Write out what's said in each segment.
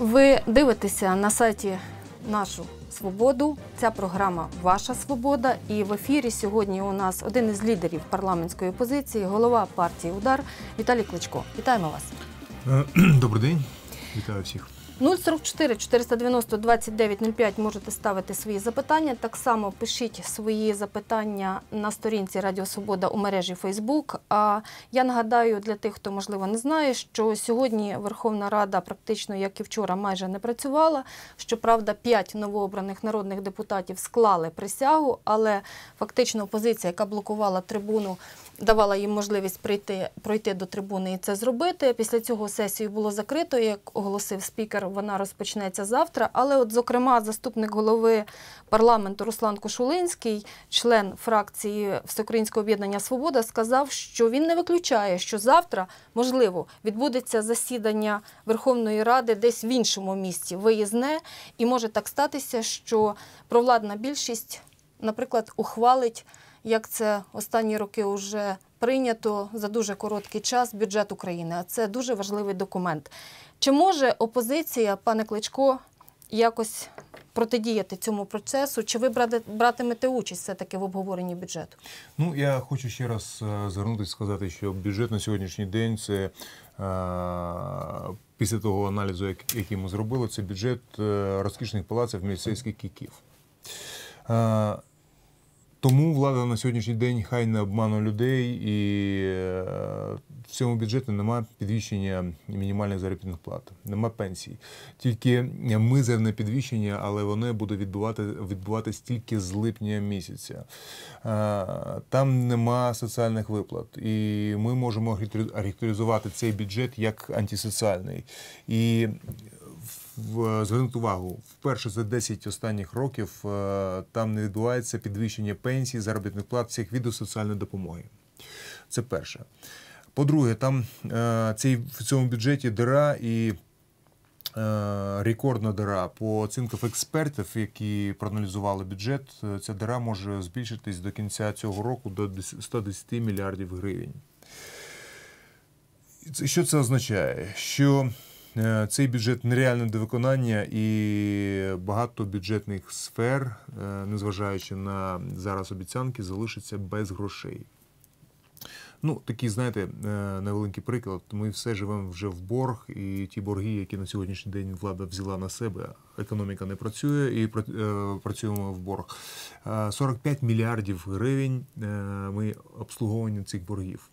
Ви дивитеся на сайті нашу свободу. Ця програма Ваша Свобода. І в ефірі сьогодні у нас один із лідерів парламентської опозиції, голова партії Удар Віталій Кличко. Вітаємо вас. Е, Добрий день, вітаю всіх. 044 490 2905 можете ставити свої запитання. Так само пишіть свої запитання на сторінці Радіо Свобода у мережі Фейсбук. А я нагадаю для тих, хто можливо не знає, що сьогодні Верховна Рада практично як і вчора майже не працювала. Щоправда, п'ять новообраних народних депутатів склали присягу, але фактично опозиція, яка блокувала трибуну, давала їм можливість прийти пройти до трибуни і це зробити. Після цього сесію було закрито. Як оголосив спікер, вона розпочнеться завтра. Але, от, зокрема, заступник голови парламенту Руслан Кошулинський, член фракції Всеукраїнського об'єднання Свобода, сказав, що він не виключає, що завтра можливо відбудеться засідання Верховної Ради десь в іншому місці, виїзне, і може так статися, що провладна більшість, наприклад, ухвалить як це останні роки вже прийнято за дуже короткий час бюджет України. А це дуже важливий документ. Чи може опозиція, пане Кличко, якось протидіяти цьому процесу? Чи ви братимете участь все-таки в обговоренні бюджету? Ну я хочу ще раз е, звернутися і сказати, що бюджет на сьогоднішній день це е, після того аналізу, який ми зробили, це бюджет е, розкішних палаців міліцейських кіків. Тому влада на сьогоднішній день хай не обманує людей, і е, в цьому бюджеті немає підвищення мінімальних заробітних плат, немає пенсій. Тільки мизерне підвищення, але воно буде відбувати відбуватись тільки з липня місяця. Е, там нема соціальних виплат, і ми можемо характеризувати цей бюджет як антисоціальний. І звернути увагу, вперше за 10 останніх років е, там не відбувається підвищення пенсій, заробітних плат всіх видів соціальної допомоги. Це перше. По-друге, там е, цей, в цьому бюджеті дира і е, рекордна дира. По оцінках експертів, які проаналізували бюджет, ця дира може збільшитись до кінця цього року до 110 мільярдів гривень. Що це означає? Що цей бюджет нереальний до виконання і багато бюджетних сфер, е, незважаючи на зараз обіцянки, залишиться без грошей. Ну, такий, знаєте, е, невеликий приклад. Ми все живемо вже в борг, і ті борги, які на сьогоднішній день влада взяла на себе, економіка не працює і працюємо в борг. 45 мільярдів гривень ми обслуговування цих боргів.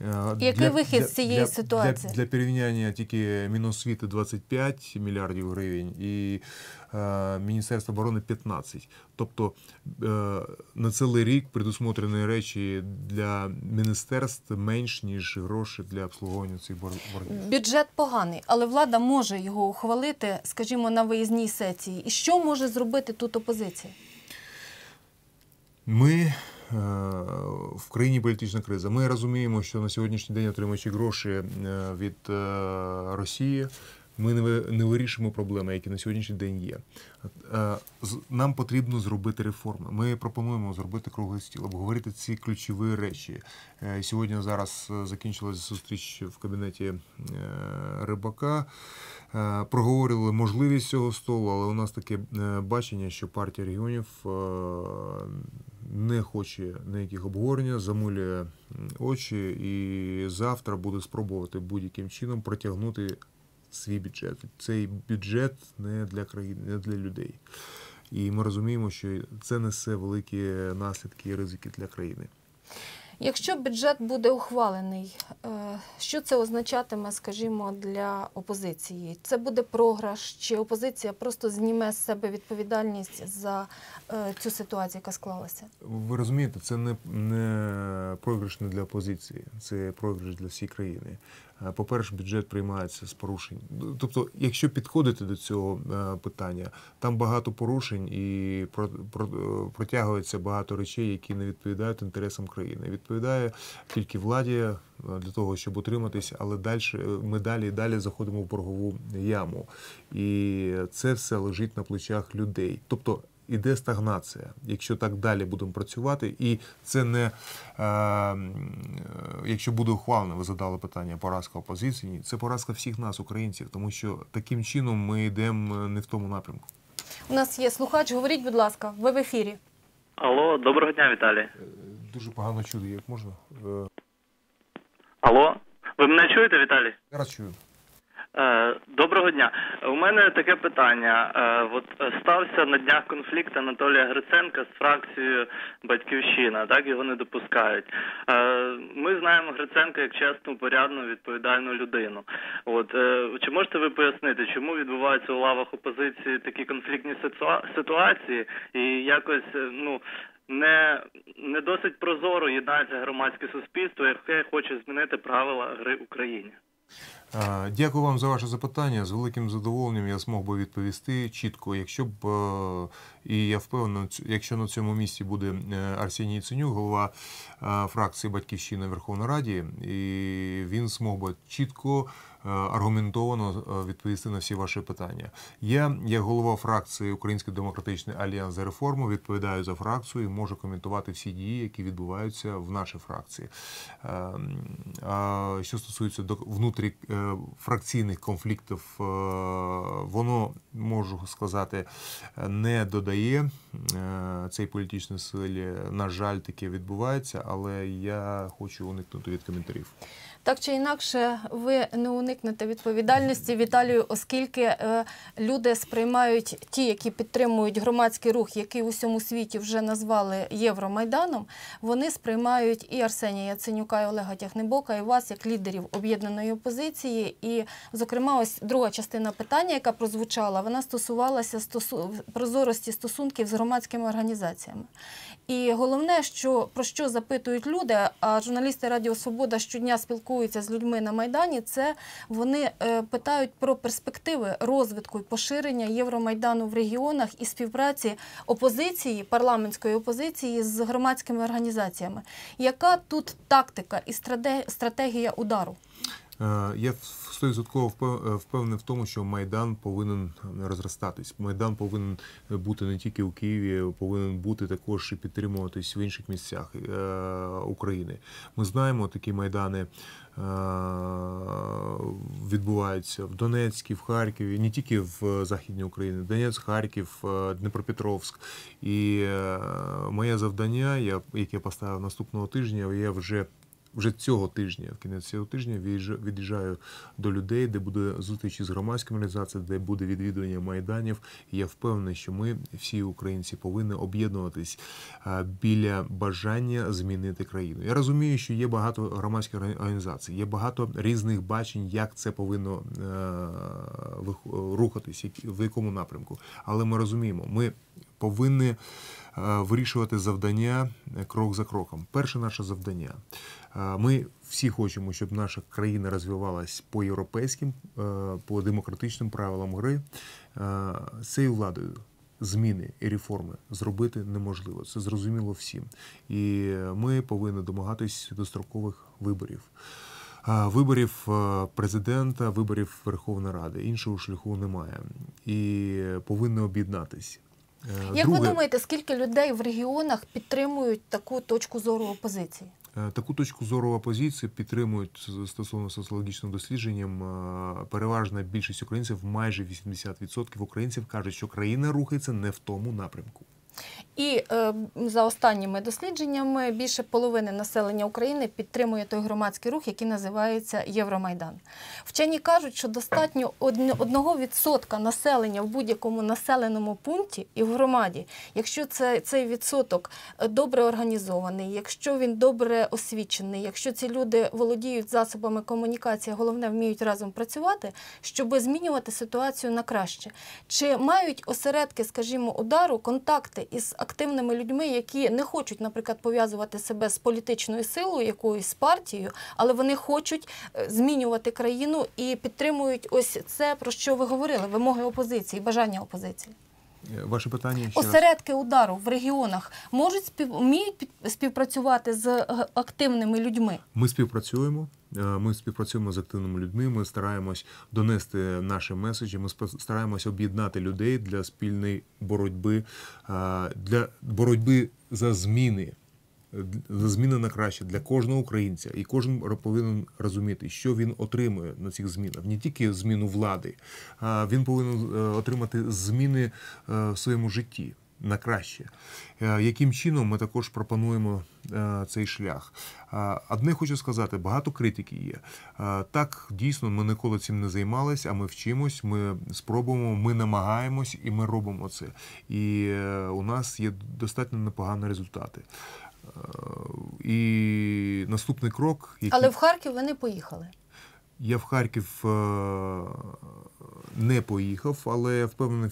Е, Який для, вихід з цієї для, ситуації? Для, для порівняння тільки Міносвіти 25 мільярдів гривень і е, Міністерство оборони 15. Тобто е, на цілий рік предусмотрені речі для міністерств менш ніж гроші для обслуговування цих боргів. Бюджет поганий, але влада може його ухвалити, скажімо, на виїзній сесії. І що може зробити тут опозиція? Ми в країні політична криза. Ми розуміємо, що на сьогоднішній день отримуючи гроші е, від е, Росії. Ми не вирішимо проблеми, які на сьогоднішній день є. Нам потрібно зробити реформи. Ми пропонуємо зробити круглий стіл, обговорити ці ключові речі. Сьогодні зараз закінчилася зустріч в кабінеті рибака. Проговорили можливість цього столу, але у нас таке бачення, що партія регіонів не хоче ніяких обговорення, замулює очі і завтра буде спробувати будь-яким чином протягнути свій бюджет. Цей бюджет не для країни, не для людей. І ми розуміємо, що це несе великі наслідки і ризики для країни. Якщо бюджет буде ухвалений, е, що це означатиме, скажімо, для опозиції? Це буде програш, чи опозиція просто зніме з себе відповідальність за е, цю ситуацію, яка склалася? Ви розумієте, це не не програш не для опозиції, це програш для всієї країни. Е, по-перше, бюджет приймається з порушень. Тобто, якщо підходити до цього е, питання, там багато порушень і протягується багато речей, які не відповідають інтересам країни. Відповідає тільки владі е, для того, щоб утриматися, але далі ми далі і далі заходимо в боргову яму, і це все лежить на плечах людей. Тобто іде стагнація. Якщо так далі будемо працювати, і це не е, якщо буде ухвалено, ви задали питання поразка опозиції. Ні, це поразка всіх нас, українців, тому що таким чином ми йдемо не в тому напрямку. У нас є слухач. Говоріть, будь ласка, ви в ефірі. Алло, доброго дня, Віталій. Е, Дуже погано чути, як можна. Е, Алло, ви мене чуєте, Віталій? Зараз чую. Е, доброго дня. У мене таке питання. Е, от стався на днях конфлікт Анатолія Гриценка з фракцією Батьківщина. Так його не допускають. Е, ми знаємо Гриценка як чесну, порядну, відповідальну людину. От чи можете ви пояснити, чому відбуваються у лавах опозиції такі конфліктні ситуації, і якось ну. Не, не досить прозоро єднається громадське суспільство, яке хоче змінити правила гри в Україні. Дякую вам за ваше запитання. З великим задоволенням я змог би відповісти чітко. Якщо б е, і я впевнений, якщо на цьому місці буде е, Арсеній Яценюк, голова е, фракції Батьківщина Верховної Раді, і він змог би чітко. Е, Аргументовано е, відповісти на всі ваші питання. Я, як голова фракції Український демократичний альянс за реформу, відповідаю за фракцію і можу коментувати всі дії, які відбуваються в нашій фракції. Е, що стосується до внутрі е, фракційних конфліктів, воно можу сказати не додає цій політичній силі. На жаль, таке відбувається, але я хочу уникнути від коментарів. Так чи інакше, ви не уникнете відповідальності, Віталію, оскільки е, люди сприймають ті, які підтримують громадський рух, який у всьому світі вже назвали Євромайданом. Вони сприймають і Арсенія Яценюка, і Олега Тягнебока, і вас як лідерів об'єднаної опозиції. І, зокрема, ось друга частина питання, яка прозвучала, вона стосувалася стосу... прозорості стосунків з громадськими організаціями. І головне, що про що запитують люди, а журналісти Радіо Свобода щодня спілкуються з людьми на Майдані, це вони е, питають про перспективи розвитку і поширення Євромайдану в регіонах і співпраці опозиції, парламентської опозиції з громадськими організаціями. Яка тут тактика і стратегія удару? Е, Я стовідсотково впев- е, впевнений в тому, що Майдан повинен розростатись. Майдан повинен бути не тільки у Києві, повинен бути також і підтримуватись в інших місцях е, України. Ми знаємо, такі майдани відбуваються в Донецькій, в Харкові, не тільки в Західній Україні, Донецьк, Харків, Дніпропетровськ. І моє завдання, яке я поставив наступного тижня, я вже вже цього тижня, в кінець цього тижня, від'їжджаю до людей, де буде зустрічі з громадськими організаціями, де буде відвідування майданів. І я впевнений, що ми, всі українці, повинні об'єднуватись біля бажання змінити країну. Я розумію, що є багато громадських організацій, є багато різних бачень, як це повинно е, рухатись, в якому напрямку. Але ми розуміємо, ми повинні е, вирішувати завдання е, крок за кроком. Перше наше завдання. Ми всі хочемо, щоб наша країна розвивалась по європейським, е, по демократичним правилам гри. З цією владою зміни і реформи зробити неможливо. Це зрозуміло всім. І ми повинні домагатись дострокових виборів. Виборів е, президента, виборів Верховної Ради. Іншого шляху немає. І повинні об'єднатись. Е, Як ви думаєте, скільки людей в регіонах підтримують таку точку зору опозиції? Е, Таку точку зору опозиції підтримують стосовно соціологічним дослідженням. е, Переважна більшість українців, майже 80% українців кажуть, що країна рухається не в тому напрямку. І е, за останніми дослідженнями більше половини населення України підтримує той громадський рух, який називається Євромайдан. Вчені кажуть, що достатньо одного відсотка населення в будь-якому населеному пункті і в громаді, якщо це, цей відсоток е, добре організований, якщо він добре освічений, якщо ці люди володіють засобами комунікації, головне вміють разом працювати, щоб змінювати ситуацію на краще. Чи мають осередки, скажімо, удару контакти із активними людьми, які не хочуть, наприклад, пов'язувати себе з політичною силою, якоюсь партією, але вони хочуть е, змінювати країну і підтримують ось це, про що ви говорили, вимоги опозиції, бажання опозиції. Е, Ваше питання ще раз. Осередки удару в регіонах можуть спів... вміють співпрацювати з е, активними людьми. Ми співпрацюємо. е, Ми співпрацюємо з активними людьми. Ми стараємось донести наші меседжі. Ми стараємось об'єднати людей для спільної боротьби, для боротьби за зміни. Зміни на краще для кожного українця, і кожен повинен розуміти, що він отримує на цих змінах. Не тільки зміну влади, а він повинен е, отримати зміни е, в своєму житті на краще. Е, Яким чином ми також пропонуємо цей шлях? Одне хочу сказати, багато критики є. Так, дійсно, ми ніколи цим не займалися, а ми вчимось, ми спробуємо, ми намагаємось і ми робимо це. І у нас є достатньо непогані результати. І наступний крок, який Але в Харків ви не поїхали. я в Харків е, не поїхав, але впевнений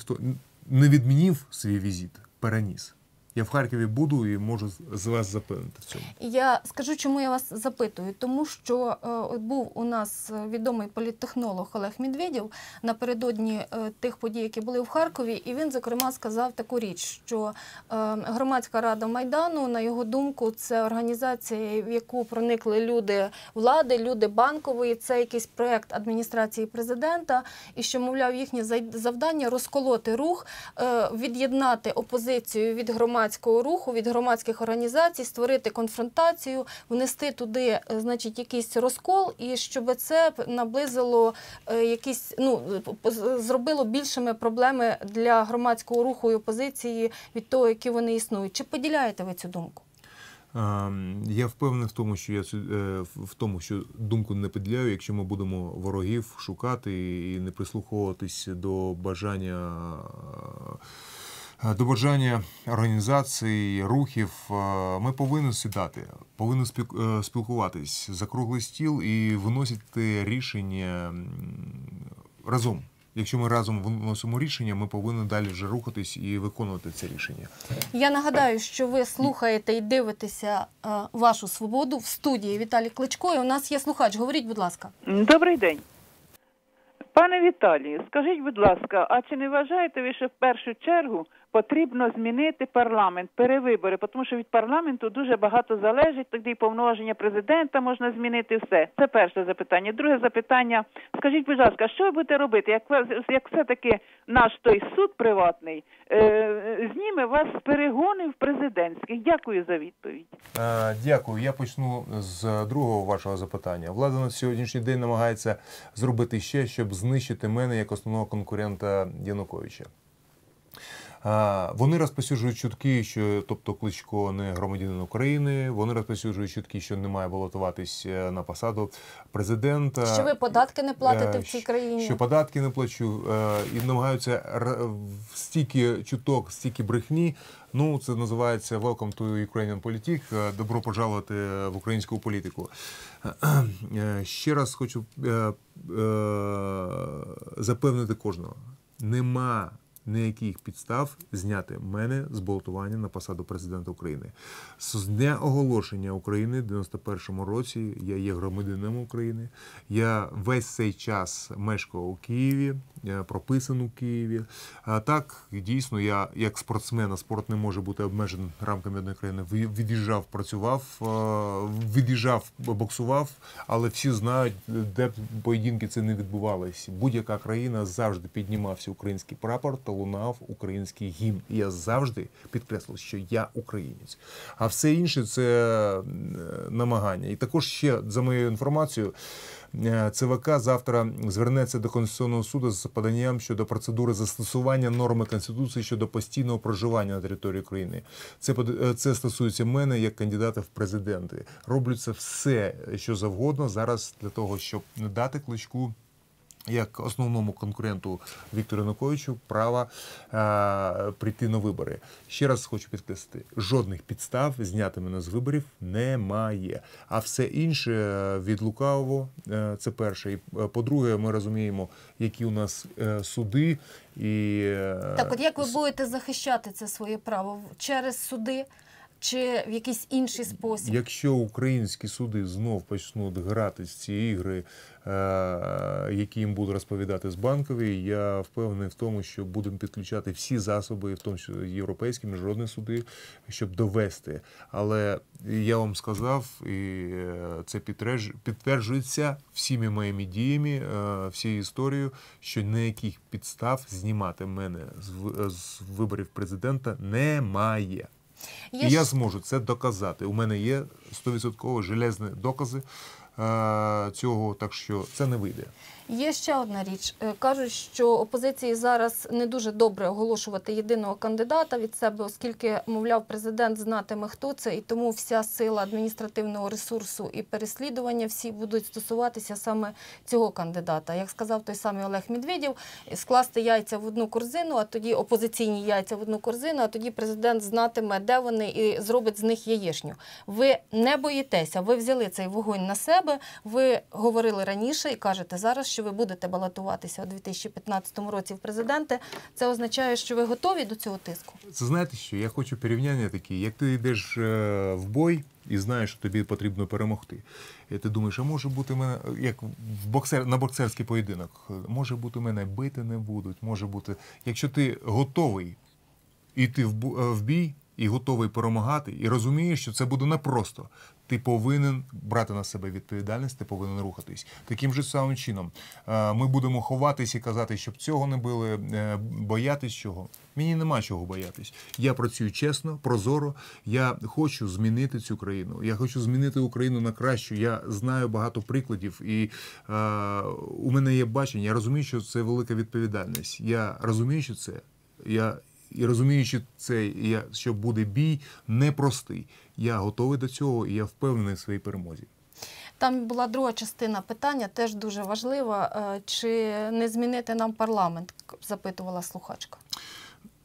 не відмінив свій візит, переніс. Я в Харкові буду і можу з- вас запевнити в цьому. Я скажу, чому я вас запитую. Тому що е, був у нас е, відомий політтехнолог Олег Медведєв напередодні е, тих подій, які були в Харкові, і він, зокрема, сказав таку річ, що е, громадська рада Майдану, на його думку, це організація, в яку проникли люди влади, люди банкової. Це якийсь проект адміністрації президента, і що, мовляв, їхнє завдання розколоти рух, е, від'єднати опозицію від громадського руху, від громадських організацій, створити конфронтацію, внести туди, е, значить, якийсь розкол, і щоб це наблизило е, якісь, ну зробило більшими проблеми для громадського руху і опозиції від того, які вони існують. Чи поділяєте ви цю думку? Ем, Я впевнений в тому, що я е, в тому, що думку не поділяю, якщо ми будемо ворогів шукати і не прислуховуватись до бажання. Е, До бажання організацій, рухів е, ми повинні сідати, повинні е, спілкуватись за круглий стіл і виносити рішення разом. Якщо ми разом виносимо рішення, ми повинні далі вже рухатись і виконувати це рішення. Я нагадаю, що ви слухаєте і дивитеся е, вашу свободу в студії Віталій Кличко. І у нас є слухач. Говоріть, будь ласка. Добрий день. Пане Віталію, скажіть, будь ласка, а чи не вважаєте ви, що в першу чергу потрібно змінити парламент, перевибори, тому що від парламенту дуже багато залежить, тоді і повноваження президента можна змінити все. Це перше запитання. Друге запитання. Скажіть, будь ласка, що ви будете робити, як, як все-таки наш той суд приватний е, зніме вас з перегонів президентських? Дякую за відповідь. Е, Дякую. Я почну з другого вашого запитання. Влада на сьогоднішній день намагається зробити ще, щоб знищити мене як основного конкурента Януковича. Вони розпосюджують чутки, що тобто Кличко не громадянин України. Вони розпосюджують чутки, що не має балотуватись е, на посаду президента. Що ви податки не платите Е, в цій країні? Що податки не плачу е, і намагаються стільки чуток, стільки брехні. Ну, це називається Welcome to Ukrainian Politic. Е, Добро пожалувати в українську політику. Ще раз хочу запевнити кожного. Нема ніяких підстав зняти мене з балотування на посаду президента України. З дня оголошення України в 91-му році я є громадянином України. Я весь цей час мешкав у Києві, прописан у Києві. А так, дійсно, я як спортсмен, а спорт не може бути обмежений рамками одної країни. Від'їжджав, працював, е, від'їжджав, боксував, але всі знають, де б поєдинки це не відбувалися. Будь-яка країна завжди піднімався український прапор та лунав український гімн. І я завжди підкреслив, що я українець. А все інше це е, намагання. І також ще за моєю інформацією. Е, ЦВК завтра звернеться до Конституційного суду з поданням щодо процедури застосування норми Конституції щодо постійного проживання на території України. Це е, це стосується мене як кандидата в президенти. Роблю це все, що завгодно зараз для того, щоб дати кличку. Як основному конкуренту Віктору Януковичу права е, прийти на вибори. Ще раз хочу підкреслити: жодних підстав зняти мене з виборів немає. А все інше е, від лукавого е, це перше. І е, по-друге, ми розуміємо, які у нас е, суди і е, Так, от як ви будете захищати це своє право через суди? Чи в якийсь інший спосіб? Якщо українські суди знов почнуть грати з ці ігри, е, які їм будуть розповідати з банкові, я впевнений в тому, що будемо підключати всі засоби, в тому числі європейські міжнародні суди, щоб довести. Але я вам сказав, і е, це підтвердж- підтверджується всіми моїми діями, е, всією історією, що ніяких підстав знімати мене з виборів президента немає. Є І я ж- зможу це доказати. У мене є 100% железні докази е, цього, так що це не вийде. Є ще одна річ. Е, Кажуть, що опозиції зараз не дуже добре оголошувати єдиного кандидата від себе, оскільки, мовляв, президент знатиме, хто це, і тому вся сила адміністративного ресурсу і переслідування всі будуть стосуватися саме цього кандидата. Як сказав той самий Олег Медведєв, скласти яйця в одну корзину, а тоді опозиційні яйця в одну корзину, а тоді президент знатиме, де вони, і зробить з них яєшню. Ви не боїтеся, ви взяли цей вогонь на себе. Ви говорили раніше і кажете зараз, що ви будете балотуватися у 2015 році в президенти. Це означає, що ви готові до цього тиску. Це знаєте що? Я хочу порівняння такі. Як ти йдеш е, в бой і знаєш, що тобі потрібно перемогти. І ти думаєш, а може бути мене, як в боксер, на боксерський поєдинок, може бути мене бити не будуть, може бути. Якщо ти готовий йти в, е, в бій і готовий перемагати, і розумієш, що це буде непросто. Ти повинен брати на себе відповідальність, ти повинен рухатись. Таким же самим чином е, ми будемо ховатись і казати, щоб цього не було, е, боятись чого. Мені нема чого боятись. Я працюю чесно, прозоро. Я хочу змінити цю країну. Я хочу змінити Україну на кращу. Я знаю багато прикладів, і е, у мене є бачення. Я розумію, що це велика відповідальність. Я розумію, що це. Я і розуміючи це, я, що буде бій непростий. Я готовий до цього і я впевнений в своїй перемозі. Там була друга частина питання, теж дуже важлива. Е, Чи не змінити нам парламент? запитувала слухачка.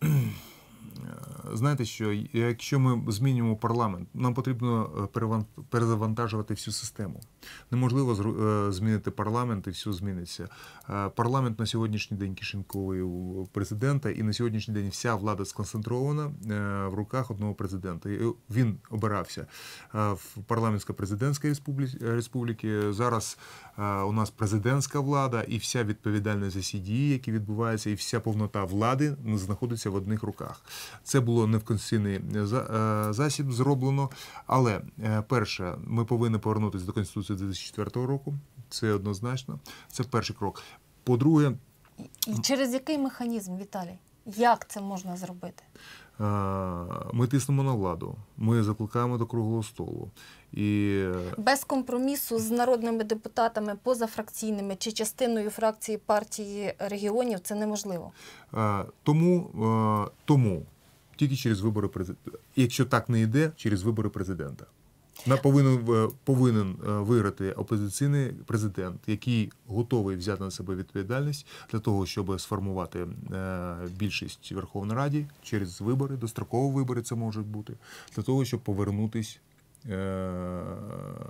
Е, Знаєте, що якщо ми змінюємо парламент, нам потрібно е, перезавантажувати всю систему. Неможливо е, змінити парламент і все зміниться. Е, Парламент на сьогоднішній день кишеньковий у президента, і на сьогоднішній день вся влада сконцентрована е, в руках одного президента. Він обирався в парламентсько-президентській республіці. республіки. Зараз у нас президентська влада і вся відповідальність за всі дії, які відбуваються, і вся повнота влади знаходиться в одних руках. Це було не в конституційний засіб зроблено. Але перше, ми повинні повернутися до конституції 2004 року. Це однозначно. Це перший крок. По-друге, через який механізм, Віталій? Як це можна зробити? ми тиснемо на владу, ми закликаємо до круглого столу. І е, Без компромісу з народними депутатами, позафракційними чи частиною фракції партії регіонів це неможливо. Тому, е, тому тільки через вибори президента. Якщо так не йде, через вибори президента. На повинен, е, повинен е, виграти опозиційний президент, який готовий взяти на себе відповідальність для того, щоб сформувати е, більшість в Верховній Раді через вибори, дострокові вибори це можуть бути, для того, щоб повернутись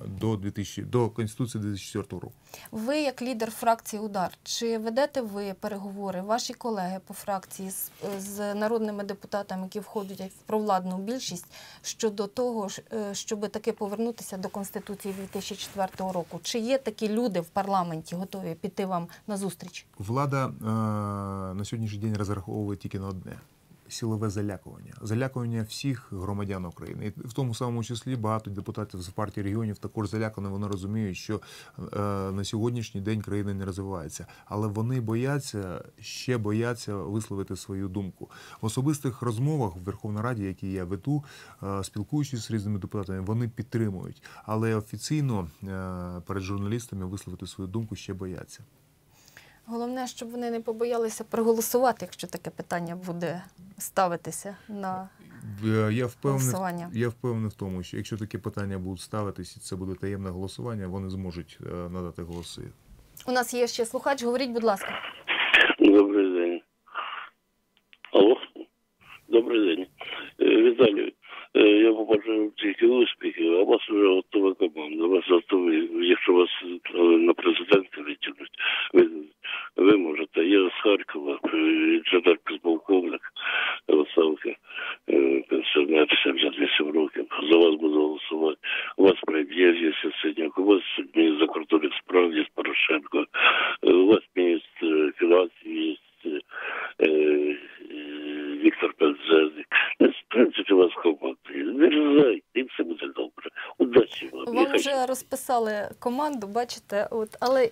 до 2000, до Конституції 2004 року. Ви, як лідер фракції Удар, чи ведете ви переговори, ваші колеги по фракції з, з народними депутатами, які входять в провладну більшість, щодо того, е, щоб таки повернутися до Конституції 2004 року? Чи є такі люди в парламенті готові піти вам на зустріч? Влада е, на сьогоднішній день розраховує тільки на одне. Силове залякування, залякування всіх громадян України, і в тому самому числі багато депутатів з партії регіонів також залякані. Вони розуміють, що е, на сьогоднішній день країна не розвивається, але вони бояться ще бояться висловити свою думку. В особистих розмовах в Верховній Раді, які я веду, е, спілкуючись з різними депутатами, вони підтримують, але офіційно е, перед журналістами висловити свою думку ще бояться. Головне, щоб вони не побоялися проголосувати, якщо таке питання буде ставитися на Е, Я впевнений, Голосування. я впевнений в тому, що якщо такі питання будуть ставитись, і це буде таємне голосування, вони зможуть е, надати голоси. у нас є ще слухач. Говоріть, будь ласка. Добрий день. Алло. Добрий день. Е, Віталію, е, Е, я побачив тільки успіхи, а вас вже готова команда, вас готові, якщо вас е, на президента витягнуть, ви, ви можете. Я з Харкова, е, інженер підполковник Росавки, пенсіонер 78 років. За вас буду голосувати. У вас прем'єр є Сидняк, у вас міністр закордонних справ є Порошенко, у вас міністр вже розписали команду, бачите. От, але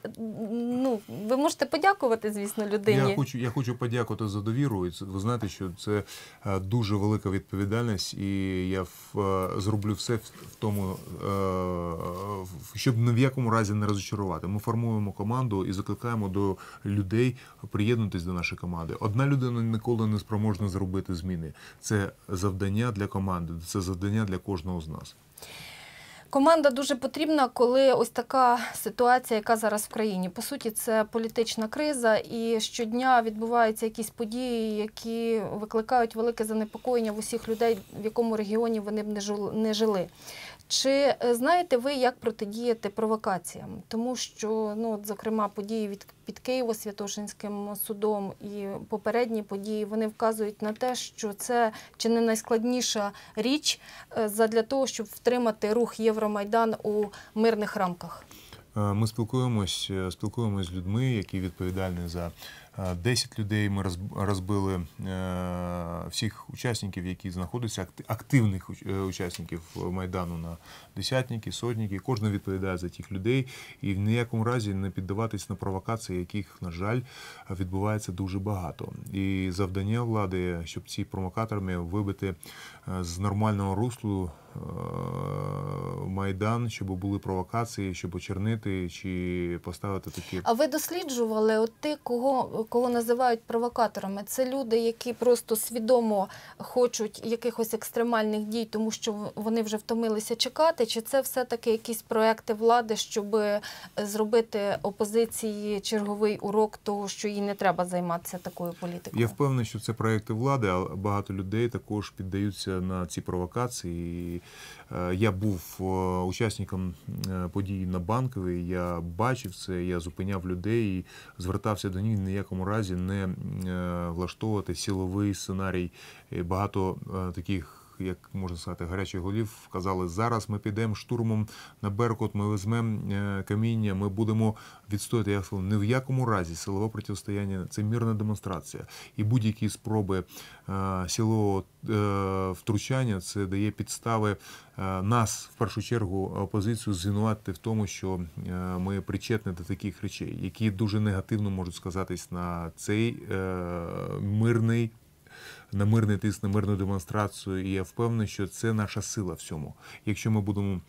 ну, ви можете подякувати, звісно, людині. Я хочу, я хочу подякувати за довіру. Ви знаєте, що це е, дуже велика відповідальність, і я в, е, зроблю все в, в тому, е, щоб ні в якому разі не розчарувати. Ми формуємо команду і закликаємо до людей приєднатись до нашої команди. Одна людина ніколи не спроможна зробити зміни. Це завдання для команди, це завдання для кожного з нас. Команда дуже потрібна, коли ось така ситуація, яка зараз в країні. По суті, це політична криза, і щодня відбуваються якісь події, які викликають велике занепокоєння в усіх людей, в якому регіоні вони б не жил- жили. Чи е, знаєте ви, як протидіяти провокаціям? Тому що, ну, от, зокрема, події від під Києво-Святошинським судом і попередні події вони вказують на те, що це чи не найскладніша річ е, задля того, щоб втримати рух Євромайдан у мирних рамках. Е, Ми спілкуємось, спілкуємось з людьми, які відповідальні за 10 людей. Ми розб- розбили е, всіх учасників, які знаходяться, акти- активних е, учасників Майдану на десятники, сотники. Кожен відповідає за тих людей і в ніякому разі не піддаватись на провокації, яких, на жаль, відбувається дуже багато. І завдання влади, щоб ці провокаторами вибити е, з нормального руслу е, майдан, щоб були провокації, щоб очернити чи поставити такі. А ви досліджували от ти, кого, кого називають провокаторами? Це люди, які просто свідомо хочуть якихось екстремальних дій, тому що вони вже втомилися чекати, чи це все-таки якісь проекти влади, щоб е, зробити опозиції черговий урок того, що їй не треба займатися такою політикою? Я впевнений, що це проекти влади, а багато людей також піддаються на ці провокації. Я був е, учасником е, подій на банковій, я бачив це, я зупиняв людей і звертався до них ніякому разі не е, влаштовувати силовий сценарій. Багато е, таких. Як можна сказати, гарячих голів казали, зараз ми підемо штурмом на Беркут, ми візьмемо е, каміння, ми будемо відстояти. Я сказав, ні в якому разі силове протистояння це мирна демонстрація. І будь-які спроби е, силового е, втручання це дає підстави нас, в першу чергу, опозицію звинуватити в тому, що ми причетні до таких речей, які дуже негативно можуть сказатись на цей мирний на мирний тиск, на мирну демонстрацію. І я впевнений, що це наша сила в цьому. Якщо ми будемо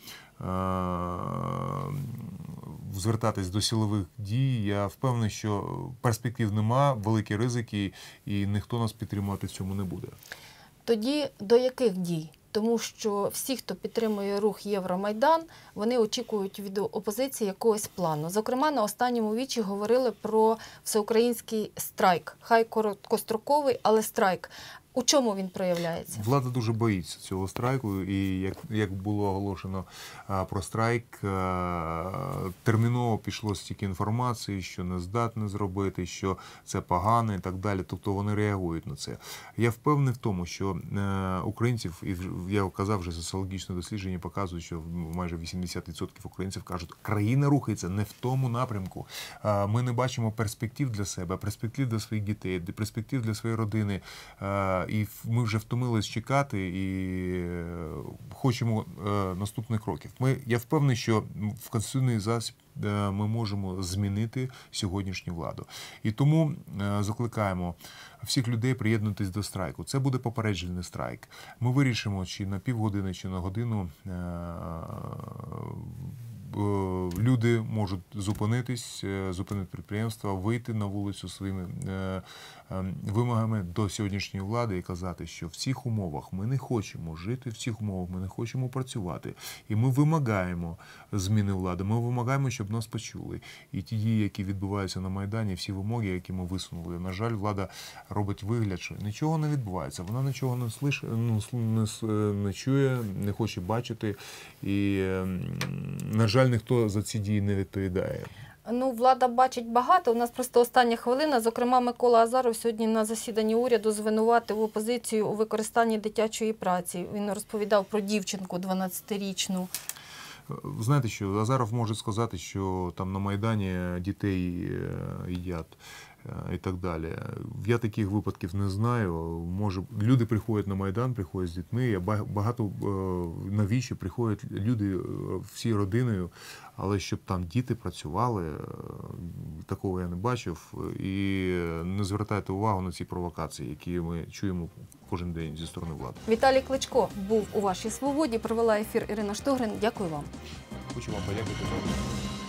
звертатись до силових дій, я впевнений, що перспектив нема, великі ризики, і ніхто нас підтримувати в цьому не буде. Тоді до яких дій? Тому що всі, хто підтримує рух Євромайдан, вони очікують від опозиції якогось плану. Зокрема, на останньому вічі говорили про всеукраїнський страйк. Хай короткостроковий, але страйк. У чому він проявляється? Влада дуже боїться цього страйку, і як, як було оголошено а, про страйк, а, терміново пішло стільки інформації, що не здатне зробити, що це погано і так далі. Тобто вони реагують на це. Я впевнений в тому, що е, українців, і я казав вже соціологічне дослідження, показують, що майже 80% українців кажуть, країна рухається не в тому напрямку. А, Ми не бачимо перспектив для себе, перспектив для своїх дітей, перспектив для своєї родини. А, І ми вже втомились чекати і е, хочемо е, наступних кроків. Ми, я впевнений, що в конституційний засіб е, ми можемо змінити сьогоднішню владу. І тому закликаємо всіх людей приєднатись до страйку. Це буде попереджений страйк. Ми вирішимо, чи на півгодини, чи на годину. Люди можуть зупинитись, зупинити підприємства, вийти на вулицю своїми вимогами до сьогоднішньої влади і казати, що в цих умовах ми не хочемо жити, в цих умовах ми не хочемо працювати. І ми вимагаємо зміни влади. Ми вимагаємо, щоб нас почули. І ті дії, які відбуваються на Майдані, всі вимоги, які ми висунули. На жаль, влада робить вигляд, що нічого не відбувається. Вона нічого не слиш, ну, не чує, не хоче бачити. І, ем, на жаль, ніхто за ці дії не відповідає. Влада бачить багато. У нас просто остання хвилина. Зокрема, Микола Азаров сьогодні на засіданні уряду звинуватив опозицію у використанні дитячої праці. Він розповідав про дівчинку 12-річну. Знаєте, що Азаров може сказати, що там на Майдані дітей е, їдять. І так далі. Я таких випадків не знаю. Може, люди приходять на Майдан, приходять з дітьми. Багато е, навіщо приходять люди е, всі родиною, але щоб там діти працювали, е, такого я не бачив. І не звертайте увагу на ці провокації, які ми чуємо кожен день зі сторони влади. Віталій Кличко був у вашій свободі. Провела ефір Ірина Штогрин. Дякую вам. Хочу вам подякувати.